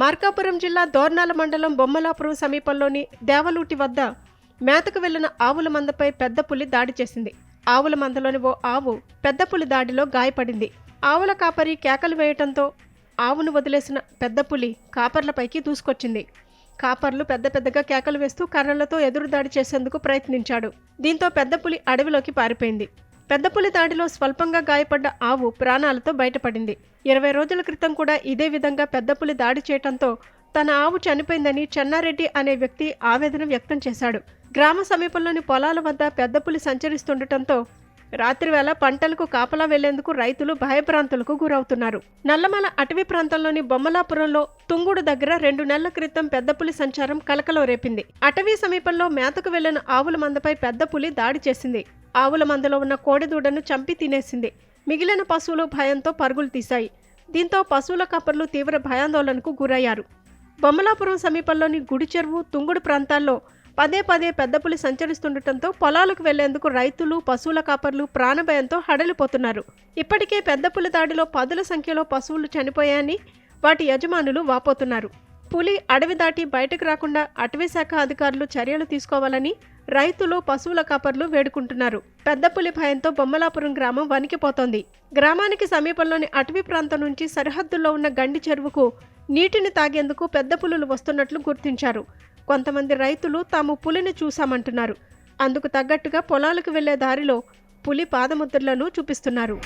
మార్కాపురం జిల్లా దోర్నాల మండలం బొమ్మలాపురం సమీపంలోని దేవలూటి వద్ద మేతకు వెళ్ళిన ఆవుల మందపై పెద్ద పులి దాడి చేసింది. ఆవుల మందలోని ఓ ఆవు పెద్ద పులి దాడిలో గాయపడింది. ఆవుల కాపరి కేకలు వేయటంతో ఆవును వదిలేసిన పెద్ద పులి కాపర్లపైకి దూసుకొచ్చింది. కాపర్లు పెద్ద పెద్దగా కేకలు వేస్తూ కర్రలతో ఎదురు దాడి చేసేందుకు ప్రయత్నించాడు. దీంతో పెద్ద పులి అడవిలోకి పారిపోయింది. పెద్ద పులి దాడిలో స్వల్పంగా గాయపడ్డ ఆవు ప్రాణాలతో బయటపడింది. ఇరవై రోజుల క్రితం కూడా ఇదే విధంగా పెద్ద పులి దాడి చేయటంతో తన ఆవు చనిపోయిందని చెన్నారెడ్డి అనే వ్యక్తి ఆవేదన వ్యక్తం చేశాడు. గ్రామ సమీపంలోని పొలాల వద్ద పెద్దపులి సంచరిస్తుండటంతో రాత్రివేళ పంటలకు కాపలా వెళ్ళేందుకు రైతులు భయభ్రాంతులకు గురవుతున్నారు. నల్లమల అటవీ ప్రాంతంలోని బొమ్మలాపురంలో తుంగుడు దగ్గర రెండు నెలల క్రితం పెద్దపులి సంచారం కలకలో రేపింది. అటవీ సమీపంలో మేతకు వెళ్ళిన ఆవుల మందపై పెద్ద పులి దాడి చేసింది. ఆవుల మందలో ఉన్న కోడెదూడను చంపి తినేసింది. మిగిలిన పశువులు భయంతో పరుగులు తీశాయి. దీంతో పశువుల కాపర్లు తీవ్ర భయాందోళనకు గురయ్యారు. బొమ్మలాపురం సమీపంలోని గుడి చెరువు తుంగుడు ప్రాంతాల్లో పదే పదే పెద్ద పులి సంచరిస్తుండటంతో పొలాలకు వెళ్ళేందుకు రైతులు పశువుల కాపర్లు ప్రాణభయంతో హడలిపోతున్నారు. ఇప్పటికే పెద్ద పులి దాడిలో పదుల సంఖ్యలో పశువులు చనిపోయాయని వాటి యజమానులు వాపోతున్నారు. పులి అడవి దాటి బయటకు రాకుండా అటవీ శాఖ అధికారులు చర్యలు తీసుకోవాలని రైతులు పశువుల కాపర్లు వేడుకుంటున్నారు. పెద్ద పులి భయంతో బొమ్మలాపురం గ్రామం వణికిపోతోంది. గ్రామానికి సమీపంలోని అటవీ ప్రాంతం నుంచి సరిహద్దుల్లో ఉన్న గండి చెరువుకు నీటిని తాగేందుకు పెద్ద పులులు వస్తున్నట్లు గుర్తించారు. కొంతమంది రైతులు తాము పులిని చూశామంటున్నారు. అందుకు తగ్గట్టుగా పొలాలకు వెళ్ళే దారిలో పులి పాదముద్రలను చూపిస్తున్నారు.